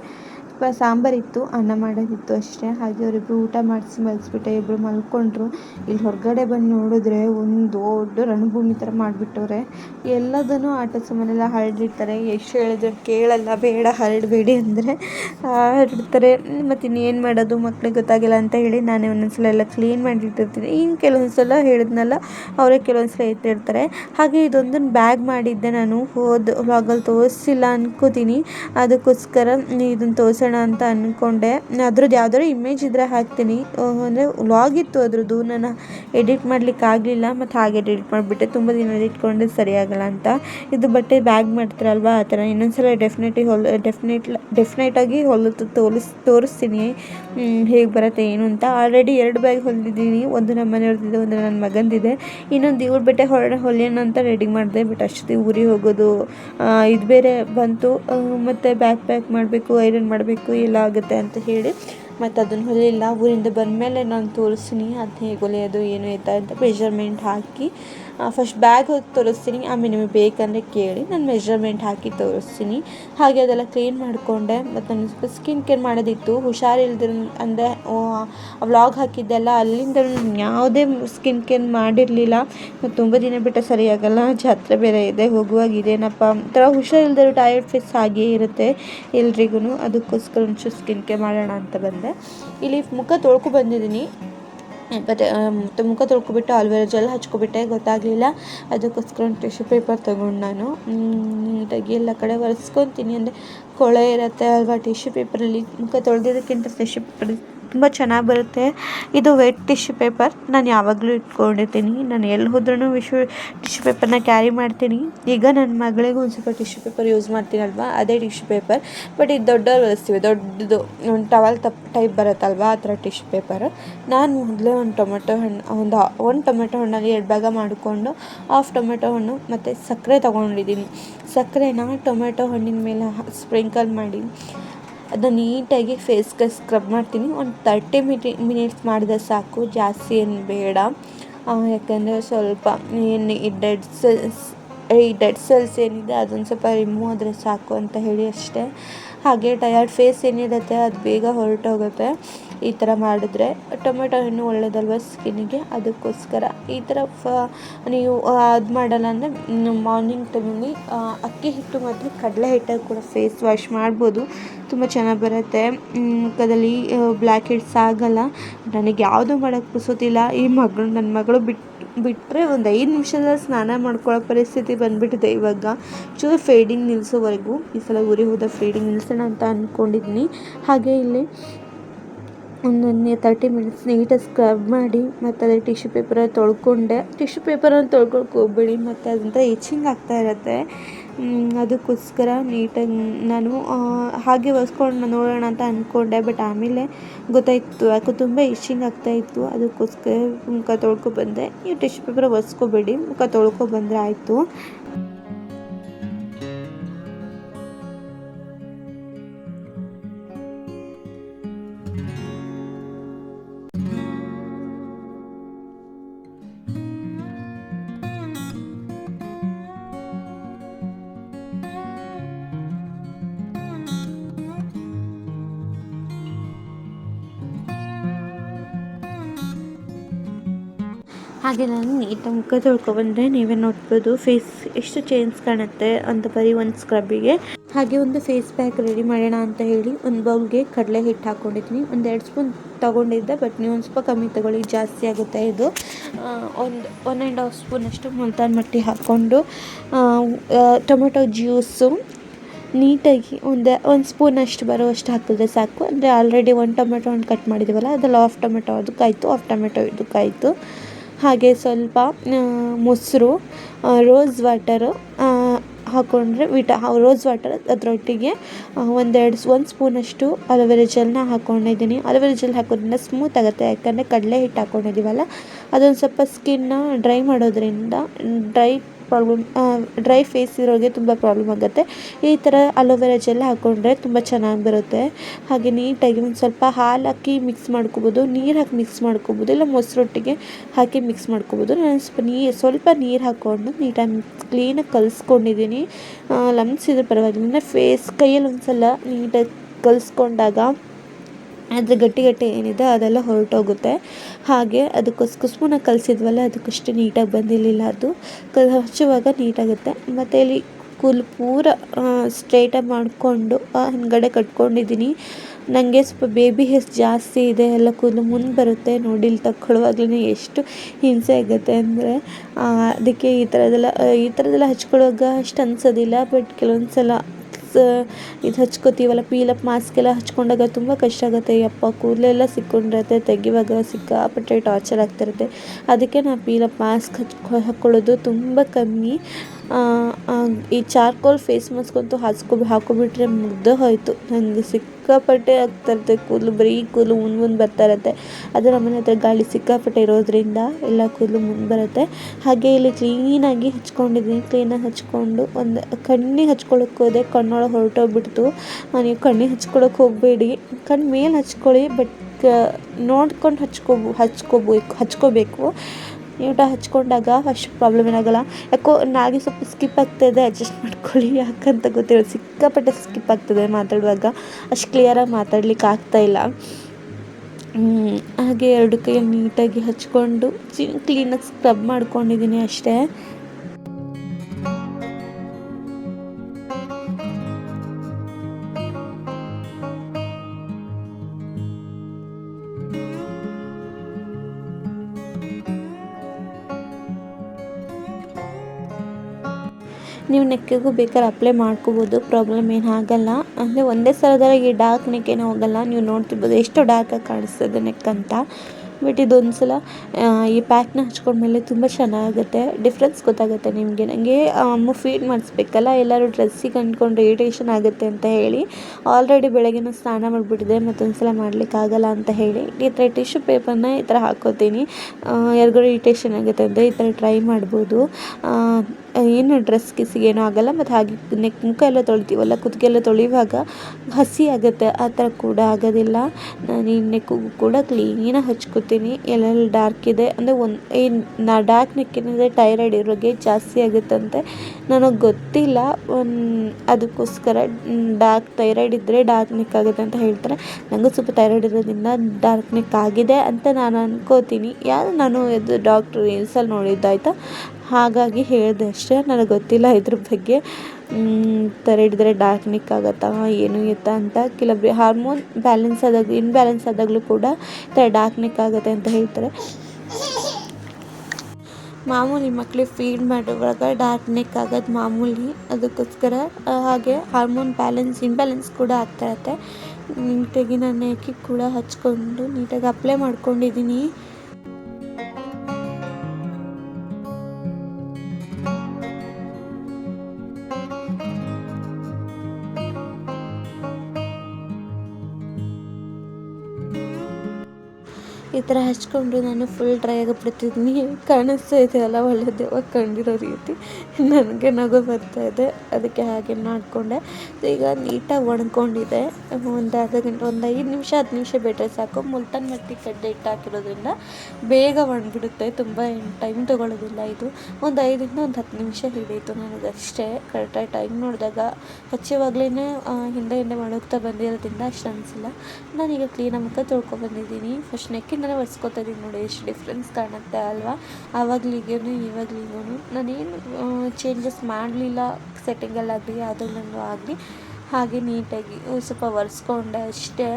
ಸಾಂಬಾರಿತ್ತು, ಅನ್ನ ಮಾಡೋದಿತ್ತು ಅಷ್ಟೇ. ಹಾಗೆ ಅವರಿಬ್ರು ಊಟ ಮಾಡಿಸಿ ಮಲಗಿಸ್ಬಿಟ್ಟೆ ಇಬ್ಬರು ಮಲ್ಕೊಂಡ್ರು. ಇಲ್ಲಿ ಹೊರಗಡೆ ಬಂದು ನೋಡಿದ್ರೆ ಒಂದು ದೊಡ್ಡ ರಣಭೂಮಿ ಥರ ಮಾಡಿಬಿಟ್ಟವ್ರೆ. ಎಲ್ಲದನ್ನು ಆಟ ಸಾಮಾನೆಲ್ಲ ಹರಡಿರ್ತಾರೆ ಎಷ್ಟು ಹೇಳಿದ್ರು ಕೇಳಲ್ಲ. ಬೇಡ, ಹರಡಬೇಡಿ ಅಂದರೆ ಹರಡ್ತಾರೆ. ಮತ್ತು ಇನ್ನೇನು ಮಾಡೋದು? ಮಕ್ಳಿಗೆ ಗೊತ್ತಾಗಿಲ್ಲ ಅಂತ ಹೇಳಿ ನಾನೇ ಒಂದೊಂದು ಸಲ ಎಲ್ಲ ಕ್ಲೀನ್ ಮಾಡಿಟ್ಟಿರ್ತೀನಿ ಇನ್ನು ಕೆಲವೊಂದು ಸಲ ಹೇಳಿದ್ನಲ್ಲ, ಅವರೇ ಕೆಲವೊಂದು ಸಲ ಎತ್ತಿರ್ತಾರೆ ಹಾಗೆ ಇದೊಂದನ್ನು ಬ್ಯಾಗ್ ಮಾಡಿದ್ದೆ ನಾನು. ಹೋದ ವ್ಲಾಗಲ್ಲಿ ತೋರಿಸಿಲ್ಲ ಅನ್ಕೋತೀನಿ. ಅದಕ್ಕೋಸ್ಕರ ಇದನ್ನು ತೋರಿಸೋಣ ಅಂತ ಅಂದ್ಕೊಂಡೆ ಅದ್ರದ್ದು ಯಾವ್ದಾದ್ರು ಇಮೇಜ್ ಇದ್ದರೆ ಹಾಕ್ತೀನಿ. ಅಂದರೆ ವ್ಲಾಗ್ ಇತ್ತು ಅದ್ರದ್ದು. ನಾನು ಎಡಿಟ್ ಮಾಡ್ಲಿಕ್ಕೆ ಆಗಲಿಲ್ಲ, ಮತ್ತು ಹಾಗೆ ಎಡಿಟ್ ಮಾಡಿಬಿಟ್ಟೆ. ತುಂಬ ದಿನ ಇಟ್ಕೊಂಡೆ ಸರಿಯಾಗಲ್ಲ ಅಂತ. ಇದು ಬಟ್ಟೆ ಬ್ಯಾಗ್ ಮಾಡ್ತಾರಲ್ವ? ಆ ಥರ ಇನ್ನೊಂದ್ಸಲ ಡೆಫಿನೆಟ್ಲಿ ಹೊಲ್ ಡೆಫಿನೆಟ್ ಡೆಫಿನೆಟಾಗಿ ಹೊಲ ತೋರಿಸ್ ತೋರಿಸ್ತೀನಿ. ಹೇಗೆ ಬರುತ್ತೆ ಏನು ಅಂತ. ಆಲ್ರೆಡಿ ಎರಡು ಬ್ಯಾಗ್ ಹೊಲಿದಿದ್ದೀನಿ. ಒಂದು ನಮ್ಮ ಮನೆಯವ್ರದ್ದಿದೆ, ಒಂದು ನನ್ನ ಮಗಂದಿದೆ. ಇನ್ನೊಂದು ಇವ್ರ ಬಟ್ಟೆ ಹೊರ ಹೊಲಿಯೋಣ ಅಂತ ರೆಡಿ ಮಾಡಿದೆ ಬಟ್ ಅಷ್ಟೊತ್ತಿಗೆ ಊರಿಗೆ ಹೋಗೋದು ಇದು ಬೇರೆ ಬಂತು. ಮತ್ತು ಬ್ಯಾಗ್ ಪ್ಯಾಕ್ ಮಾಡಬೇಕು ಐರನ್ ಮಾಡಬೇಕು, ಎಲ್ಲ ಆಗುತ್ತೆ ಅಂತ ಹೇಳಿ ಮತ್ತು ಅದನ್ನು ಹೊಲಿಲ್ಲ. ಊರಿಂದ ಬಂದಮೇಲೆ ನಾನು ತೋರಿಸ್ತೀನಿ ಅದು ಹೇಗೆ ಹೊಲಿಯೋದು, ಏನು ಐತ ಅಂತ ಮೆಜರ್ಮೆಂಟ್ ಹಾಕಿ. ಫಸ್ಟ್ ಬ್ಯಾಗ್ ಹೋಗಿ ತೋರಿಸ್ತೀನಿ ಆಮೇಲೆ ನಿಮಗೆ ಬೇಕಂದರೆ ಕೇಳಿ. ನಾನು ಮೆಷರ್ಮೆಂಟ್ ಹಾಕಿ ತೋರಿಸ್ತೀನಿ. ಹಾಗೆ ಅದೆಲ್ಲ ಕ್ಲೀನ್ ಮಾಡಿಕೊಂಡೆ. ಮತ್ತು ಸ್ವಲ್ಪ ಸ್ಕಿನ್ ಕೇರ್ ಮಾಡೋದಿತ್ತು. ಹುಷಾರಿಲ್ದಿರ ಅಂದರೆ ವ್ಲಾಗ್ ಹಾಕಿದ್ದೆಲ್ಲ ಅಲ್ಲಿಂದ ನಾನು ಯಾವುದೇ ಸ್ಕಿನ್ ಕೇರ್ ಮಾಡಿರಲಿಲ್ಲ. ತುಂಬ ದಿನ ಬಿಟ್ಟರೆ ಸರಿಯಾಗಲ್ಲ ಜಾತ್ರೆ ಬೇರೆ ಇದೆ, ಹೋಗುವಾಗ ಇದೇನಪ್ಪ? ಒಂಥರ ಹುಷಾರಿಲ್ದಿರೋ ಟಯರ್ಡ್ ಫೇಸ್ ಹಾಗೇ ಇರುತ್ತೆ. ಎಲ್ರಿಗೂ ಅದಕ್ಕೋಸ್ಕರ ಒಂಚೂರು ಸ್ಕಿನ್ ಕೇರ್ ಮಾಡೋಣ ಅಂತ ಬಂದೆ. ಇಲ್ಲಿ ಮುಖ ತೊಳ್ಕೊ ಬಂದಿದ್ದೀನಿ. ಮತ್ತು ಮತ್ತು ಮುಖ ತೊಳ್ಕೊಬಿಟ್ಟು ಆಲ್ವೇರ ಜೆಲ್ ಹಚ್ಕೊಬಿಟ್ಟೆ, ಗೊತ್ತಾಗಲಿಲ್ಲ. ಅದಕ್ಕೋಸ್ಕರ ಟಿಶ್ಯೂ ಪೇಪರ್ ತೊಗೊಂಡು ನಾನು. ನೀಟಾಗಿ ಎಲ್ಲ ಕಡೆ ಒರೆಸ್ಕೊತೀನಿ. ಅಂದರೆ ಕೊಳೆ ಇರುತ್ತೆ ಅಲ್ವಾ ಟಿಶ್ಯೂ ಪೇಪರಲ್ಲಿ ಮುಖ ತೊಳೆದಿದ್ದಕ್ಕಿಂತ ಟಿಶ್ಯೂ ಪೇಪರ್ ತುಂಬ ಚೆನ್ನಾಗಿ ಬರುತ್ತೆ. ಇದು ವೆಟ್ ಟಿಶ್ಯೂ ಪೇಪರ್ ನಾನು ಯಾವಾಗಲೂ ಇಟ್ಕೊಂಡಿರ್ತೀನಿ. ನಾನು ಎಲ್ಲಿ ಹೋದ್ರೂ ವಿಶ್ವ ಟಿಶ್ಯೂ ಪೇಪರ್ನ ಕ್ಯಾರಿ ಮಾಡ್ತೀನಿ. ಈಗ ನನ್ನ ಮಗಳಿಗೂ ಒಂದು ಸ್ವಲ್ಪ ಟಿಶ್ಯೂ ಪೇಪರ್ ಯೂಸ್ ಮಾಡ್ತೀನಲ್ವಾ? ಅದೇ ಟಿಶ್ಯೂ ಪೇಪರ್ ಬಟ್ ಇದು ದೊಡ್ಡವ್ರು ಬಳಸ್ತೀವಿ ದೊಡ್ಡದು ಒಂದು ಟವಲ್ ತಪ್ ಟೈಪ್ ಬರುತ್ತಲ್ವಾ? ಆ ಥರ ಟಿಶ್ಯೂ ಪೇಪರ್ ನಾನು ಮೊದಲೇ ಒಂದು ಟೊಮೆಟೊ ಹಣ್ಣು ಒಂದು ಒಂದು ಟೊಮೆಟೊ ಹಣ್ಣಲ್ಲಿ ಎರಡು ಭಾಗ ಮಾಡಿಕೊಂಡು ಹಾಫ್ ಟೊಮೆಟೊ ಹಣ್ಣು ಮತ್ತು ಸಕ್ಕರೆ ತೊಗೊಂಡಿದ್ದೀನಿ ಸಕ್ಕರೆನ ಟೊಮೆಟೊ ಹಣ್ಣಿನ ಮೇಲೆ ಸ್ಪ್ರಿಂಕಲ್ ಮಾಡಿ ಅದನ್ನ ನೀಟಾಗಿ ಫೇಸ್ಗೆ ಸ್ಕ್ರಬ್ ಮಾಡ್ತೀನಿ. ಒಂದು ತರ್ಟಿ ಮಿಟಿ ಮಿನಿಟ್ಸ್ ಮಾಡಿದ್ರೆ ಸಾಕು. ಜಾಸ್ತಿ ಏನು ಬೇಡ. ಯಾಕಂದರೆ ಸ್ವಲ್ಪ ಏನು ಈ ಡೆಡ್ ಸೆಲ್ಸ್ ಈ ಡೆಡ್ ಸೆಲ್ಸ್ ಏನಿದೆ ಅದೊಂದು ಸ್ವಲ್ಪ ರಿಮೂವ್ ಆದರೆ ಸಾಕು ಅಂತ ಹೇಳಿ ಅಷ್ಟೇ. ಹಾಗೆ ಟಯರ್ಡ್ ಫೇಸ್ ಏನಿರುತ್ತೆ, ಅದು ಬೇಗ ಹೊರಟೋಗುತ್ತೆ. ಈ ಥರ ಮಾಡಿದ್ರೆ ಟೊಮೆಟೊ ಹಣ್ಣು ಒಳ್ಳೆಯದಲ್ವ ಸ್ಕಿನ್ನಿಗೆ? ಅದಕ್ಕೋಸ್ಕರ ಈ ಥರ ಫ, ನೀವು ಅದು ಮಾಡಲ್ಲ ಅಂದರೆ ಮಾರ್ನಿಂಗ್ ಟೈಮಲ್ಲಿ ಅಕ್ಕಿ ಹಿಟ್ಟು ಮತ್ತು ಕಡಲೆ ಹಿಟ್ಟಾಗಿ ಕೂಡ ಫೇಸ್ ವಾಶ್ ಮಾಡ್ಬೋದು. ತುಂಬ ಚೆನ್ನಾಗಿ ಬರುತ್ತೆ. ಮುಖದಲ್ಲಿ ಬ್ಲ್ಯಾಕ್ ಹೆಡ್ಸ್ ಆಗಲ್ಲ. ನನಗೆ ಯಾವುದೂ ಮಾಡೋಕ್ಕೆ ಪುರ್ಸೊತ್ತಿಲ್ಲ. ಈ ಮಗಳು ನನ್ನ ಮಗಳು ಬಿಟ್ಟು ಬಿಟ್ಟರೆ ಒಂದು ಐದು ನಿಮಿಷದಲ್ಲಿ ಸ್ನಾನ ಮಾಡ್ಕೊಳ್ಳೋ ಪರಿಸ್ಥಿತಿ ಬಂದುಬಿಟ್ಟಿದೆ ಇವಾಗ. ಚೂರು ಫೇಡಿಂಗ್ ನಿಲ್ಲಿಸೋವರೆಗೂ ಈ ಸಲ ಊರಿಗೆ ಹೋದ ಫೇಡಿಂಗ್ ನಿಲ್ಲಿಸೋಣ ಅಂತ ಅಂದ್ಕೊಂಡಿದ್ದೀನಿ ಹಾಗೆ ಇಲ್ಲಿ ಒಂದು ತರ್ಟಿ ಮಿನಿಟ್ಸ್ ನೀಟಾಗಿ ಸ್ಕ್ರಬ್ ಮಾಡಿ ಮತ್ತು ಅದೇ ಟಿಶ್ಯೂ ಪೇಪರಲ್ಲಿ ತೊಳ್ಕೊಂಡೆ. ಟಿಶ್ಯೂ ಪೇಪರನ್ನು ತೊಳ್ಕೊಳಕ್ಕೆ ಹೋಗ್ಬೇಡಿ, ಮತ್ತು ಅದಂತ ಇಚಿಂಗ್ ಆಗ್ತಾ ಇರುತ್ತೆ. ಅದಕ್ಕೋಸ್ಕರ ನೀಟಾಗಿ ನಾನು ಹಾಗೆ ಒರೆಸ್ಕೊಂಡು ನೋಡೋಣ ಅಂತ ಅಂದ್ಕೊಂಡೆ ಬಟ್ ಆಮೇಲೆ ಗೊತ್ತಾಯಿತು, ಯಾಕೋ ತುಂಬ ಇಚಿಂಗ್ ಆಗ್ತಾಯಿತ್ತು ಅದಕ್ಕೋಸ್ಕರ ಮುಖ ತೊಳ್ಕೊ ಬಂದೆ. ನೀವು ಟಿಶ್ಯೂ ಪೇಪರ್ ಒರೆಸ್ಕೋಬೇಡಿ ಮುಖ ತೊಳ್ಕೊ ಬಂದರೆ ಆಯಿತು. ಹಾಗೆ ನಾನು ನೀಟಾಗಿ ಮುಖ ತೊಳ್ಕೊಬಂದರೆ ನೀವೇ ನೋಡ್ಬೋದು. ಫೇಸ್ ಎಷ್ಟು ಚೇಂಜ್ ಕಾಣುತ್ತೆ ಅಂತ ಬರೀ ಒಂದು ಸ್ಕ್ರಬ್ಬಿಗೆ ಹಾಗೆ ಒಂದು ಫೇಸ್ ಪ್ಯಾಕ್ ರೆಡಿ ಮಾಡೋಣ ಅಂತ ಹೇಳಿ ಒಂದು ಬೌಲ್ಗೆ ಕಡಲೆ ಹಿಟ್ಟು ಹಾಕ್ಕೊಂಡಿದ್ದೀನಿ ಒಂದು ಎರಡು ಸ್ಪೂನ್ ತೊಗೊಂಡಿದ್ದೆ ಬಟ್ ನೀವು ಒಂದು ಸ್ವಲ್ಪ ಕಮ್ಮಿ ತೊಗೊಳ್ಳಿ, ಜಾಸ್ತಿ ಆಗುತ್ತೆ ಇದು. ಒಂದು ಒನ್ ಆ್ಯಂಡ್ ಹಾಫ್ ಸ್ಪೂನಷ್ಟು ಮುಲ್ತಾನ್ ಮಟ್ಟಿ ಹಾಕ್ಕೊಂಡು ಟೊಮೆಟೊ ಜ್ಯೂಸು ನೀಟಾಗಿ ಒಂದು ಒಂದು ಸ್ಪೂನಷ್ಟು ಬರುವಷ್ಟು ಹಾಕಿದ್ರೆ ಸಾಕು. ಅಂದರೆ ಆಲ್ರೆಡಿ ಒಂದು ಟೊಮೆಟೊ ಒಂದು ಕಟ್ ಮಾಡಿದ್ದೀವಲ್ಲ ಅದ್ರಲ್ಲಿ ಹಾಫ್ ಟೊಮೆಟೊ ಅದಕ್ಕಾಯಿತು ಹಾಫ್ ಟೊಮೆಟೊ ಇದಕ್ಕಾಯಿತು ಹಾಗೆ ಸ್ವಲ್ಪ ಮೊಸರು ರೋಸ್ ವಾಟರು ಹಾಕ್ಕೊಂಡ್ರೆ ವಿಟ ರೋಸ್ ವಾಟರ್ ಅದರೊಟ್ಟಿಗೆ ಒಂದೆರಡು ಒಂದು ಸ್ಪೂನಷ್ಟು ಅಲೋವೆರಾ ಜೆಲ್ನ ಹಾಕ್ಕೊಂಡಿದ್ದೀನಿ ಅಲೋವೆರಾ ಜೆಲ್ ಹಾಕೋದ್ರಿಂದ ಸ್ಮೂತ್ ಆಗುತ್ತೆ. ಯಾಕಂದರೆ ಕಡಲೆ ಹಿಟ್ಟು ಹಾಕ್ಕೊಂಡಿದ್ದೀವಲ್ಲ ಅದೊಂದು ಸ್ವಲ್ಪ ಸ್ಕಿನ್ನ ಡ್ರೈ ಮಾಡೋದ್ರಿಂದ ಡ್ರೈ ಪ್ರಾಬ್ಲಮ್ ಡ್ರೈ ಫೇಸ್ ಇರೋರಿಗೆ ತುಂಬ ಪ್ರಾಬ್ಲಮ್ ಆಗುತ್ತೆ. ಈ ಥರ ಅಲೋವೆರಾ ಜೆಲ್ ಹಾಕ್ಕೊಂಡ್ರೆ ತುಂಬ ಚೆನ್ನಾಗಿ ಬರುತ್ತೆ. ಹಾಗೆ ನೀಟಾಗಿ ಒಂದು ಸ್ವಲ್ಪ ಹಾಲು ಹಾಕಿ ಮಿಕ್ಸ್ ಮಾಡ್ಕೊಬೋದು, ನೀರು ಹಾಕಿ ಮಿಕ್ಸ್ ಮಾಡ್ಕೊಬೋದು, ಇಲ್ಲ ಮೊಸರೊಟ್ಟಿಗೆ ಹಾಕಿ ಮಿಕ್ಸ್ ಮಾಡ್ಕೊಬೋದು. ನಾನು ಸ್ವಲ್ಪ ನೀರು ಸ್ವಲ್ಪ ನೀರು ಹಾಕ್ಕೊಂಡು ನೀಟಾಗಿ ಕ್ಲೀನಾಗಿ ಕಲಿಸ್ಕೊಂಡಿದ್ದೀನಿ ಲಮ್ಸ್ ಪರವಾಗಿಲ್ಲ. ಫೇಸ್ ಕೈಯಲ್ಲಿ ಒಂದು ಸಲ ನೀಟಾಗಿ ಕಲಿಸ್ಕೊಂಡಾಗ ಅದ್ರ ಗಟ್ಟಿ ಗಟ್ಟಿ ಏನಿದೆ ಅದೆಲ್ಲ ಹೊರಟೋಗುತ್ತೆ. ಹಾಗೆ ಅದಕ್ಕೊಸ್ ಸ್ಪೂನಾಗಿ ಕಲಸಿದ್ವಲ್ಲ, ಅದಕ್ಕಷ್ಟು ನೀಟಾಗಿ ಬಂದಿರಲಿಲ್ಲ ಅದು. ಕಲ್, ಹಚ್ಚುವಾಗ ನೀಟಾಗುತ್ತೆ. ಮತ್ತು ಇಲ್ಲಿ ಕೂದಲು ಪೂರ ಸ್ಟ್ರೈಟಾಗಿ ಮಾಡಿಕೊಂಡು ಹಿಂದ್ಗಡೆ ಕಟ್ಕೊಂಡಿದ್ದೀನಿ. ನನಗೆ ಸ್ವಲ್ಪ ಬೇಬಿ ಹೆಸ್ ಜಾಸ್ತಿ ಇದೆ, ಎಲ್ಲ ಕೂದಲು ಮುಂದೆ ಬರುತ್ತೆ. ನೋಡಿ, ಇಲ್ಲಿ ತಗೊಳ್ಳುವಾಗ್ಲೇ ಎಷ್ಟು ಹಿಂಸೆ ಆಗುತ್ತೆ ಅಂದರೆ ಅದಕ್ಕೆ ಈ ಥರದೆಲ್ಲ ಈ ಥರದ್ದೆಲ್ಲ ಹಚ್ಕೊಳ್ಳುವಾಗ ಅಷ್ಟು ಅನ್ಸೋದಿಲ್ಲ. ಬಟ್ ಕೆಲವೊಂದು ಸಲ ಇದು ಹಚ್ಕೋತೀವಲ್ಲ ಪೀಲಪ್ ಮಾಸ್ಕ್ ಎಲ್ಲ ಹಚ್ಕೊಂಡಾಗ ತುಂಬ ಕಷ್ಟ ಆಗುತ್ತೆ. ಯಪ್ಪ, ಕೂದಲೆಲ್ಲ ಸಿಕ್ಕೊಂಡಿರುತ್ತೆ, ತೆಗಿವಾಗ ಸಿಕ್ಕಾಪಟ್ಟೆ ಟಾರ್ಚರ್ ಆಗ್ತಿರುತ್ತೆ. ಅದಕ್ಕೆ ನಾನು ಪೀಲಪ್ ಮಾಸ್ಕ್ ಹಚ್ಕೊ, ಹಾಕ್ಕೊಳ್ಳೋದು ತುಂಬ ಕಮ್ಮಿ. ಈ ಚಾರ್ಕೋಲ್ ಫೇಸ್ ಮಾಸ್ಕಂತೂ ಹಚ್ಕೊ ಹಾಕ್ಕೊಬಿಟ್ರೆ ಮುಗ್ದು ಹೋಯಿತು. ನನಗೆ ಸಿಕ್ಕಾಪಟ್ಟೆ ಆಗ್ತಾಯಿರುತ್ತೆ ಕೂದಲು ಬರೀ ಕೂದಲು ಮುಂದೆ ಮುಂದೆ ಬರ್ತಾ ಇರುತ್ತೆ. ಅದು ನಮ್ಮನೆ ಹತ್ರ ಗಾಳಿ ಸಿಕ್ಕಾಪಟ್ಟೆ ಇರೋದ್ರಿಂದ ಎಲ್ಲ ಕೂದಲು ಮುಂದೆ ಬರುತ್ತೆ. ಹಾಗೆ ಇಲ್ಲಿ ಕ್ಲೀನಾಗಿ ಹಚ್ಕೊಂಡಿದ್ದೀನಿ. ಕ್ಲೀನಾಗಿ ಹಚ್ಕೊಂಡು ಒಂದು ಕಣ್ಣಿಗೆ ಹಚ್ಕೊಳಕ್ಕೆ ಹೋದೆ. ಕಣ್ಣೊಳಗೆ ಹೊರಟೋಗ್ಬಿಡ್ತು. ನೀವು ಕಣ್ಣಿಗೆ ಹಚ್ಕೊಳ್ಳೋಕೆ ಹೋಗಬೇಡಿ. ಕಣ್ಣು ಮೇಲೆ ಹಚ್ಕೊಳ್ಳಿ, ಬಟ್ ನೋಡ್ಕೊಂಡು ಹಚ್ಕೋಬೋ ಹಚ್ಕೋಬೇಕು ಹಚ್ಕೋಬೇಕು. ಊಟ ಹಚ್ಕೊಂಡಾಗ ಅಷ್ಟು ಪ್ರಾಬ್ಲಮ್ ಏನಾಗಲ್ಲ. ಯಾಕೋ ನಾಗೆ ಸ್ವಲ್ಪ ಸ್ಕಿಪ್ ಆಗ್ತಾಯಿದೆ ಅಡ್ಜಸ್ಟ್ ಮಾಡ್ಕೊಳ್ಳಿ. ಯಾಕಂತ ಗೊತ್ತಿಲ್ಲ. ಸಿಕ್ಕಾಪಟ್ಟೆ ಸ್ಕಿಪ್ ಆಗ್ತದೆ ಮಾತಾಡುವಾಗ. ಅಷ್ಟು ಕ್ಲಿಯರಾಗಿ ಮಾತಾಡ್ಲಿಕ್ಕೆ ಆಗ್ತಾಯಿಲ್ಲ ಹಾಗೆ ಎರಡು ಕೈ ನೀಟಾಗಿ ಹಚ್ಕೊಂಡು ಕ್ಲೀನಾಗಿ ಸ್ಕ್ರಬ್ ಮಾಡ್ಕೊಂಡಿದ್ದೀನಿ ಅಷ್ಟೇ. ನೀವು ನೆಕ್ಕಿಗೂ ಬೇಕಾದ್ರೆ ಅಪ್ಲೈ ಮಾಡ್ಕೋಬೋದು ಪ್ರಾಬ್ಲಮ್ ಏನು ಆಗಲ್ಲ. ಅಂದರೆ ಒಂದೇ ಸಲದಾಗ ಈ ಡಾರ್ಕ್ ನೆಕ್ ಏನೂ ಹೋಗಲ್ಲ, ನೀವು ನೋಡ್ತಿರ್ಬೋದು ಎಷ್ಟು ಡಾರ್ಕಾಗಿ ಕಾಣಿಸ್ತದೆ ನೆಕ್ ಅಂತ. ಬಟ್ ಇದೊಂದು ಸಲ ಈ ಪ್ಯಾಕ್ನ ಹಚ್ಕೊಂಡ್ಮೇಲೆ ತುಂಬ ಚೆನ್ನಾಗುತ್ತೆ. ಡಿಫ್ರೆನ್ಸ್ ಗೊತ್ತಾಗುತ್ತೆ ನಿಮಗೆ. ನನಗೆ ಅಮ್ಮ ಫೀಡ್ ಮಾಡಿಸ್ಬೇಕಲ್ಲ, ಎಲ್ಲರೂ ಡ್ರೆಸ್ಸಿಗೆ ಅಂದ್ಕೊಂಡು ಇರಿಟೇಷನ್ ಆಗುತ್ತೆ ಅಂತ ಹೇಳಿ ಆಲ್ರೆಡಿ ಬೆಳಗ್ಗೆನೇ ಸ್ನಾನ ಮಾಡಿಬಿಟ್ಟಿದೆ ಮತ್ತೊಂದು ಸಲ ಮಾಡಲಿಕ್ಕಾಗಲ್ಲ ಅಂತ ಹೇಳಿ, ಈ ಥರ ಟಿಶ್ಯೂ ಪೇಪರ್ನ ಈ ಥರ ಹಾಕೋತೀನಿ. ಯಾರಿಗೂ ಇರಿಟೇಷನ್ ಆಗುತ್ತೆ ಅಂದರೆ ಈ ಥರ ಟ್ರೈ ಮಾಡ್ಬೋದು. ಏನು ಡ್ರೆಸ್ ಏನೂ ಆಗಲ್ಲ, ಮತ್ತು ಹಾಗೆ ನೆಕ್ ಮುಖ ಎಲ್ಲ ತೊಳಿತೀವಲ್ಲ ಕುತ್ತಿಗೆ ಎಲ್ಲ ತೊಳೆಯುವಾಗ ಹಸಿ ಆಗುತ್ತೆ, ಆ ಥರ ಕೂಡ ಆಗೋದಿಲ್ಲ. ನಾನು ಈ ನೆಕ್ಕಿಗೂ ಕೂಡ ಕ್ಲೀನಾಗಿ ಹಚ್ಕೋತೀನಿ. ಎಲ್ಲೆಲ್ಲಿ ಡಾರ್ಕ್ ಇದೆ, ಅಂದರೆ ಒಂದು, ಈ ನಾ ಡಾರ್ಕ್ ನೆಕ್ ಏನಿದೆ ಟೈರಾಯ್ಡ್ ಇರೋರಿಗೆ ಜಾಸ್ತಿ ಆಗುತ್ತಂತೆ ನನಗೆ ಗೊತ್ತಿಲ್ಲ ಅದಕ್ಕೋಸ್ಕರ ಡಾರ್ಕ್ ಥೈರಾಯ್ಡ್ ಇದ್ದರೆ ಡಾರ್ಕ್ ನೆಕ್ ಆಗುತ್ತೆ ಅಂತ ಹೇಳ್ತಾರೆ. ನನಗೂ ಸ್ವಲ್ಪ ಥೈರಾಯ್ಡ್ ಇರೋದ್ರಿಂದ ಡಾರ್ಕ್ ನೆಕ್ ಆಗಿದೆ ಅಂತ ನಾನು ಅನ್ಕೋತೀನಿ. ಯಾರು ನಾನು ಇದು ಡಾಕ್ಟ್ರು ರೀಲ್ಸಲ್ಲಿ ನೋಡಿದ್ದಾಯ್ತಾ ಹಾಗಾಗಿ ಹೇಳಿದೆ ಅಷ್ಟೇ, ನನಗೆ ಗೊತ್ತಿಲ್ಲ ಇದ್ರ ಬಗ್ಗೆ. ಥರ ಹಿಡಿದ್ರೆ ಡಾರ್ಕ್ ನೆಕ್ ಆಗುತ್ತಾ, ಏನು ಇತ್ತ ಅಂತ ಕೆಲವೊಬ್ಬರು ಹಾರ್ಮೋನ್ ಬ್ಯಾಲೆನ್ಸ್ ಆದಾಗ ಇನ್ಬ್ಯಾಲೆನ್ಸ್ ಆದಾಗಲೂ ಕೂಡ ಥರ ಡಾರ್ಕ್ ನೆಕ್ ಆಗುತ್ತೆ ಅಂತ ಹೇಳ್ತಾರೆ. ಮಾಮೂಲಿ ಮಕ್ಕಳಿಗೆ ಫೀಡ್ ಮಾಡುವಾಗ ಡಾರ್ಕ್ ನೆಕ್ ಆಗೋದು ಮಾಮೂಲಿ, ಅದಕ್ಕೋಸ್ಕರ ಹಾಗೆ ಹಾರ್ಮೋನ್ ಬ್ಯಾಲೆನ್ಸ್ ಇನ್ಬ್ಯಾಲೆನ್ಸ್ ಕೂಡ ಆಗ್ತಾ ಇರುತ್ತೆ. ನೀಟಾಗಿ ನಾನು ಕೂಡ ಹಚ್ಕೊಂಡು ನೀಟಾಗಿ ಅಪ್ಲೈ ಮಾಡ್ಕೊಂಡಿದ್ದೀನಿ ಈ ಥರ ಹಚ್ಕೊಂಡು ನಾನು ಫುಲ್ ಡ್ರೈ ಆಗಿಬಿಡ್ತಿದ್ದೀನಿ. ಕಾಣಿಸ್ತಾ ಇದೆ ಅಲ್ಲ, ಒಳ್ಳೆ ದೇವ ಕಂಡಿರೋ ರೀತಿ. ನನಗೆ ನಗು ಬರ್ತಾ ಇದೆ, ಅದಕ್ಕೆ ಹಾಗೆ ಮಾಡಿಕೊಂಡೆ. ಈಗ ನೀಟಾಗಿ ಒಣ್ಕೊಂಡಿದೆ. ಒಂದು ಅರ್ಧ ಗಂಟೆ, ಒಂದು ಐದು ನಿಮಿಷ, ಹತ್ತು ನಿಮಿಷ ಬಿಟ್ಟರೆ ಸಾಕು. ಮುಲ್ತಾನ್ ಮಟ್ಟಿ ಕಡ್ಡೆ ಇಟ್ಟು ಹಾಕಿರೋದ್ರಿಂದ ಬೇಗ ಒಣಗಿಬಿಡುತ್ತೆ ತುಂಬ ಟೈಮ್ ತೊಗೊಳ್ಳೋದಿಲ್ಲ ಇದು. ಒಂದು ಐದರಿಂದ ಒಂದು ಹತ್ತು ನಿಮಿಷ ಹಿಡಿಯಿತು ನನಗಷ್ಟೇ ಕರೆಕ್ಟಾಗಿ ಟೈಮ್ ನೋಡಿದಾಗ ಹಚ್ಚುವಾಗ್ಲೇ ಹಿಂದೆ ಹಿಂದೆ ಒಣಗ್ತಾ ಬಂದಿರೋದ್ರಿಂದ ಅಷ್ಟು ಅನಿಸಿಲ್ಲ. ನಾನೀಗ ಕ್ಲೀನಾಗಿ ಮುಖ ತೊಳ್ಕೊಬಂದಿದ್ದೀನಿ ಫಸ್ಟ್ ನೆಕ್ಕಿಂದನೇ ಒರೆಸ್ಕೊತಾ ನೋಡಿ, ಎಷ್ಟು ಡಿಫ್ರೆನ್ಸ್ ಕಾಣುತ್ತೆ ಅಲ್ವಾ? ಆವಾಗ್ಲಿಗೇನು ಇವಾಗ್ಲಿಗೂ ನಾನೇನು ಚೇಂಜಸ್ ಮಾಡಲಿಲ್ಲ ಸೆಟ್ಟಿಂಗಲ್ಲಾಗಲಿ ಅದರಲ್ಲೂ ಆಗಲಿ, ಹಾಗೆ ನೀಟಾಗಿ ಸ್ವಲ್ಪ ಒರೆಸ್ಕೊಂಡೆ ಅಷ್ಟೇ.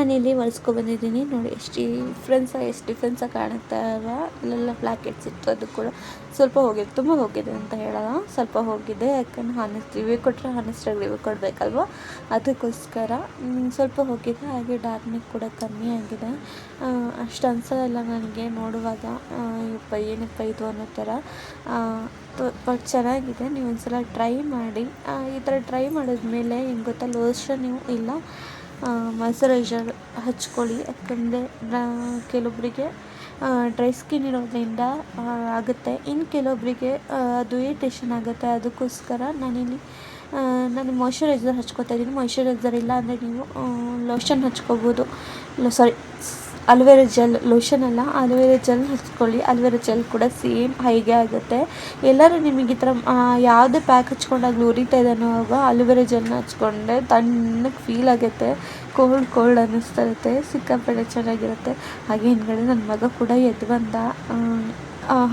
ನಾನಿಲ್ಲಿ ಒರೆಸ್ಕೊಬಂದಿದ್ದೀನಿ ನೋಡಿ, ಎಷ್ಟು ಡಿಫ್ರೆನ್ಸ ಎಷ್ಟು ಡಿಫ್ರೆನ್ಸಾಗಿ ಕಾಣುತ್ತಾ ಇಲ್ಲ ಇಲ್ಲೆಲ್ಲ ಬ್ಲ್ಯಾಕೆಟ್ಸ್ ಇತ್ತು, ಅದು ಕೂಡ ಸ್ವಲ್ಪ ಹೋಗಿದೆ, ತುಂಬ ಹೋಗಿದೆ ಅಂತ ಹೇಳೋಲ್ಲ. ಸ್ವಲ್ಪ ಹೋಗಿದೆ, ಯಾಕಂದ್ರೆ ಹಾನೆಸ್ಟ್ ರಿವ್ಯೂ ಕೊಟ್ಟರೆ ಹಾನೆಸ್ಟಾಗಿ ರಿವ್ಯೂ ಕೊಡಬೇಕಲ್ವ? ಅದಕ್ಕೋಸ್ಕರ ಸ್ವಲ್ಪ ಹೋಗಿದೆ, ಹಾಗೆ ಡಾರ್ಮಿಕ್ ಕೂಡ ಕಮ್ಮಿ ಆಗಿದೆ. ಅಷ್ಟು ಅನ್ಸೋಲ್ಲ ನನಗೆ ನೋಡುವಾಗ. ಇಪ್ಪ ಏನಪ್ಪ ಇದು ಅನ್ನೋ ಥರ. ಬಟ್ ಚೆನ್ನಾಗಿದೆ ನೀವು ಒಂದ್ಸಲ ಟ್ರೈ ಮಾಡಿ ಈ ಥರ ಟ್ರೈ ಮಾಡಿದ್ಮೇಲೆ, ಹೆಂಗೆ ಗೊತ್ತಾ ಲೋಷನ್ ನೀವು ಇಲ್ಲ. ಮಾಯ್ಚರೈಸರ್ ಹಚ್ಕೊಳ್ಳಿ. ಯಾಕಂದರೆ ಕೆಲವೊಬ್ಬರಿಗೆ ಡ್ರೈ ಸ್ಕಿನ್ ಇರೋದ್ರಿಂದ ಆಗುತ್ತೆ. ಇನ್ನು ಕೆಲವೊಬ್ಬರಿಗೆ ಅದು ಇರಿಟೇಷನ್ ಆಗುತ್ತೆ. ಅದಕ್ಕೋಸ್ಕರ ನಾನಿಲ್ಲಿ ನಾನು ಮಾಯ್ಶ್ಚರೈಸರ್ ಹಚ್ಕೋತಾ ಇದ್ದೀನಿ. ಮಾಯ್ಶ್ಚರೈಸರ್ ಇಲ್ಲ ಅಂದರೆ ನೀವು lotion ಹಚ್ಕೋಬೋದು. Sorry aloe vera gel, lotion ಅಲ್ಲ ಅಲೋವೆರಾ ಜೆಲ್ ಹಚ್ಕೊಳ್ಳಿ. ಅಲೋವೆರಾ ಜೆಲ್ ಕೂಡ ಸೇಮ್ ಹೈಗೆ ಆಗುತ್ತೆ. ಎಲ್ಲರೂ ನಿಮಗೆ ಈ ಥರ ಯಾವುದೇ ಪ್ಯಾಕ್ ಹಚ್ಕೊಂಡಾಗಲೂ ಉರಿತಾ ಇದೆ ಅನ್ನೋವಾಗ ಅಲೋವೆರಾ ಜೆಲ್ನ ಹಚ್ಕೊಂಡೆ ತಣ್ಣಗೆ ಫೀಲ್ ಆಗುತ್ತೆ. ಕೋಲ್ಡ್ ಕೋಲ್ಡ್ ಅನ್ನಿಸ್ತಾ ಇರುತ್ತೆ. ಸಿಕ್ಕಾಪಟ್ಟೆ ಚೆನ್ನಾಗಿರುತ್ತೆ. ಹಾಗೆ ಹಿಂದ್ಗಡೆ ನನ್ನ ಮಗ ಕೂಡ ಎದ್ದು ಬಂದ.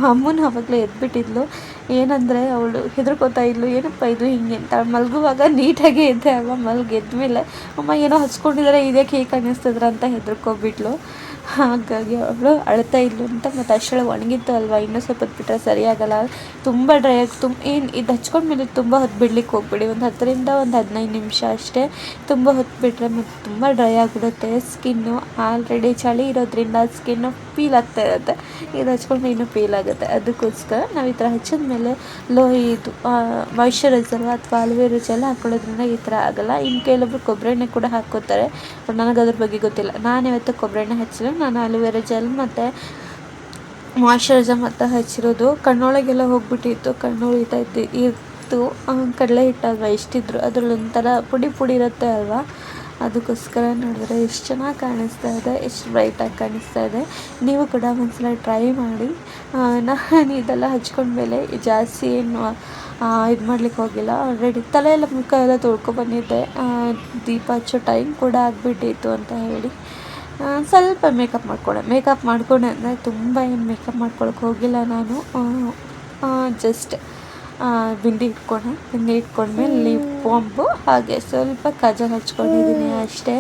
ಅಮ್ಮನ ಅವಾಗಲೇ ಎದ್ಬಿಟ್ಟಿದ್ಲು. ಏನಂದರೆ ಅವಳು ಹೆದರ್ಕೋತಾ ಇದ್ಲು, ಏನಪ್ಪ ಇದು ಹಿಂಗೆ? ಅಂತ. ಮಲಗುವಾಗ ನೀಟಾಗಿ ಇದ್ದೆ ಅಲ್ವ, ಮಲ್ಗೆ ಎದ್ಮೇಲೆ, ಅಮ್ಮ, ಏನೋ ಹಚ್ಕೊಂಡಿದ್ದಾರೆ ಇದೇ ಕೇಕ್ ಅನ್ನಿಸ್ತದ್ರ ಅಂತ ಹೆದರ್ಕೊಬಿಟ್ಲು. ಹಾಗಾಗಿ ಅವಳು ಅಳ್ತಾ ಇದ್ಲು ಅಂತ, ಮತ್ತು ಅಷ್ಟೊಳಗೆ ಒಣಗಿತ್ತು ಅಲ್ವಾ, ಇನ್ನೂ ಸ್ವಲ್ಪ ಬಿಟ್ಟರೆ ಸರಿಯಾಗಲ್ಲ ತುಂಬ ಡ್ರೈ ಆಗಿ ತುಂಬ ಏನು, ಇದು ಹಚ್ಕೊಂಡ್ಮೇಲೆ ತುಂಬ ಹೊತ್ತು ಬಿಡ್ಲಿಕ್ಕೆ ಹೋಗ್ಬಿಡಿ. ಒಂದು ಹತ್ತರಿಂದ ಒಂದು ಹದಿನೈದು ನಿಮಿಷ ಅಷ್ಟೇ. ತುಂಬ ಹೊತ್ತು ಬಿಟ್ಟರೆ ಮತ್ತು ತುಂಬ ಡ್ರೈ ಆಗಿಬಿಡುತ್ತೆ. ಸ್ಕಿನ್ನು ಆಲ್ರೆಡಿ ಚಳಿ ಇರೋದ್ರಿಂದ ಸ್ಕಿನ್ನು ಪೀಲ್ ಆಗ್ತಾ ಇರುತ್ತೆ. ಇದು ಹಚ್ಕೊಂಡು ಇನ್ನೂ ಪೀಲ್ ಆಗುತ್ತೆ. ಅದಕ್ಕೋಸ್ಕರ ನಾವು ಈ ಥರ ಹಚ್ಚಿದ ಮೇಲೆ ಲೋ ಇದು ಮಾಯ್ಶ್ಚರೈಸರ್ ಅಥವಾ ಅಲೋವೆರಾ ಜೆಲ್ ಹಾಕೊಳ್ಳೋದ್ರಿಂದ ಈ ಥರ ಆಗಲ್ಲ. ಇನ್ನು ಕೆಲವೊಬ್ರು ಕೊಬ್ಬರಿ ಎಣ್ಣೆ ಕೂಡ ಹಾಕ್ಕೋತಾರೆ. ಬಟ್ ನನಗೆ ಅದ್ರ ಬಗ್ಗೆ ಗೊತ್ತಿಲ್ಲ. ನಾನು ಇವತ್ತು ಕೊಬ್ಬರಿ ಎಣ್ಣೆ ಹಚ್ಚಿಲ್ಲ ನಾನು ಅಲೋವೆರಾ ಜೆಲ್ ಮತ್ತು ಮಾಯ್ಶ್ಚರೈಸರ್ ಮತ್ತು ಹಚ್ಚಿರೋದು. ಕಣ್ಣೊಳಗೆಲ್ಲ ಹೋಗ್ಬಿಟ್ಟಿತ್ತು. ಕಣ್ಣು ಇತ್ತು. ಇತ್ತು. ಕಡಲೆ ಹಿಟ್ಟಲ್ವ? ಎಷ್ಟಿದ್ರು. ಅದ್ರಲ್ಲಿ ಒಂಥರ ಪುಡಿ ಪುಡಿ ಇರುತ್ತೆ ಅಲ್ವಾ? ಅದಕ್ಕೋಸ್ಕರ ನೋಡಿದ್ರೆ ಎಷ್ಟು ಚೆನ್ನಾಗಿ ಕಾಣಿಸ್ತಾ ಇದೆ, ಎಷ್ಟು ಬ್ರೈಟಾಗಿ ಕಾಣಿಸ್ತಾ ಇದೆ. ನೀವು ಕೂಡ ಒಂದ್ಸಲ ಟ್ರೈ ಮಾಡಿ. ನಾನು ಇದೆಲ್ಲ ಹಚ್ಕೊಂಡ್ಮೇಲೆ ಜಾಸ್ತಿ ಏನು ಇದು ಮಾಡ್ಲಿಕ್ಕೆ ಹೋಗಿಲ್ಲ. ಆಲ್ರೆಡಿ ತಲೆ ಎಲ್ಲ ಮುಖ ಎಲ್ಲ ತೊಳ್ಕೊ ಬಂದಿದ್ದೆ. ದೀಪ ಹಚ್ಚೋ ಟೈಮ್ ಕೂಡ ಆಗಿಬಿಟ್ಟಿತ್ತು ಅಂತ ಹೇಳಿ. ಸ್ವಲ್ಪ ಮೇಕಪ್ ಮಾಡ್ಕೊಂಡೆ ಮೇಕಪ್ ಮಾಡ್ಕೊಂಡೆ ಅಂದರೆ ತುಂಬ ಏನು ಮೇಕಪ್ ಮಾಡ್ಕೊಳಕ್ಕೆ ಹೋಗಿಲ್ಲ ನಾನು. ಜಸ್ಟ್ ಬಿಂದಿ ಇಟ್ಕೊಂಡೆ ಬಿಂದಿ ಇಟ್ಕೊಂಡ್ಮೇಲೆ ಲಿಪ್ ಬಾಂಬು ಹಾಗೆ ಸ್ವಲ್ಪ ಕಾಜಲ್ ಹಚ್ಕೊಂಡಿದ್ದೀನಿ ಅಷ್ಟೇ.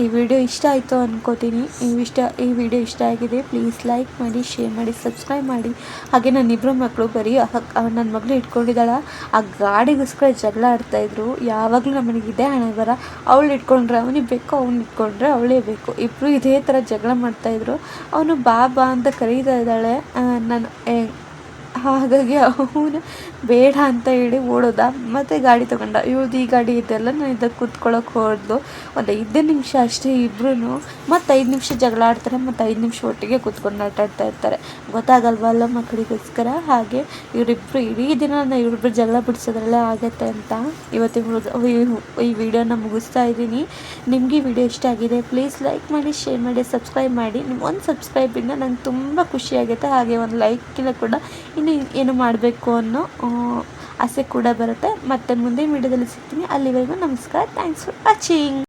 ಈ ವಿಡಿಯೋ ಇಷ್ಟ ಆಯಿತು ಅಂದ್ಕೋತೀನಿ ನೀವು ಇಷ್ಟ, ಈ ವಿಡಿಯೋ ಇಷ್ಟ ಆಗಿದೆ ಪ್ಲೀಸ್ ಲೈಕ್ ಮಾಡಿ ಶೇರ್ ಮಾಡಿ ಸಬ್ಸ್ಕ್ರೈಬ್ ಮಾಡಿ. ಹಾಗೆ ನನ್ನ ಇಬ್ಬರು ಮಕ್ಕಳು ಬರೀ ನನ್ನ ಮಗಳು ಇಟ್ಕೊಂಡಿದ್ದಾಳೆ. ಆ ಗಾಡಿಗೋಸ್ಕರ ಜಗಳ ಆಡ್ತಾಯಿದ್ರು ಯಾವಾಗಲೂ ಇದೇ ಹಣೆ ಬರ. ಅವಳು ಇಟ್ಕೊಂಡ್ರೆ ಅವನಿಗೆ ಬೇಕು, ಅವ್ನು ಇಟ್ಕೊಂಡ್ರೆ ಅವಳೇ ಬೇಕು. ಇಬ್ಬರು ಇದೇ ಥರ ಜಗಳ ಮಾಡ್ತಾಯಿದ್ರು ಅವನು ಬಾ ಬಾ ಅಂತ ಕರೀತಾ ಇದ್ದಾಳೆ. ನಾನು ಹಾಗಾಗಿ ಅವನು ಬೇಡ ಅಂತ ಹೇಳಿ ಓಡೋದ. ಮತ್ತು ಗಾಡಿ ತೊಗೊಂಡ. ಇವ್ರದ್ದು ಈ ಗಾಡಿ ಇದೆಲ್ಲ ನಾನು ಇದಕ್ಕೆ ಕೂತ್ಕೊಳ್ಳೋಕೆ ಹೋದ್ಲು. ಒಂದು ಐದೇ ನಿಮಿಷ ಅಷ್ಟೇ ಇಬ್ಬರೂ ಮತ್ತು ಐದು ನಿಮಿಷ ಜಗಳ ಆಡ್ತಾರೆ, ಮತ್ತು ಐದು ನಿಮಿಷ ಒಟ್ಟಿಗೆ ಕುತ್ಕೊಂಡು ಆಟ ಆಡ್ತಾ ಇರ್ತಾರೆ ಗೊತ್ತಾಗಲ್ವಲ್ಲ ಮಕ್ಕಳಿಗೋಸ್ಕರ? ಹಾಗೆ ಇವರಿಬ್ಬರು ಇಡೀ ದಿನ ನಾನು ಇವರಿಬ್ಬರು ಜಗಳ ಬಿಡಿಸೋದ್ರಲ್ಲೇ ಆಗತ್ತೆ ಅಂತ ಇವತ್ತಿನ ಈ ವಿಡಿಯೋನ ಮುಗಿಸ್ತಾ ಇದ್ದೀನಿ. ನಿಮಗೆ ವಿಡಿಯೋ ಇಷ್ಟ ಆಗಿದೆ, ಪ್ಲೀಸ್ ಲೈಕ್ ಮಾಡಿ, ಶೇರ್ ಮಾಡಿ, ಸಬ್ಸ್ಕ್ರೈಬ್ ಮಾಡಿ. ಒಂದು ಸಬ್ಸ್ಕ್ರೈಬಿಂದ ನಂಗೆ ತುಂಬ ಖುಷಿಯಾಗುತ್ತೆ ಹಾಗೆ ಒಂದು ಲೈಕಿನ ಕೂಡ ಇನ್ನು ಏನು ಮಾಡಬೇಕು ಅನ್ನೋ ಆಸೆ ಕೂಡ ಬರುತ್ತೆ. ಮತ್ತೆ ಮುಂದಿನ ವೀಡಿಯೋದಲ್ಲಿ ಸಿಗ್ತೀನಿ. ಅಲ್ಲಿವರೆಗೂ ನಮಸ್ಕಾರ. Thanks for watching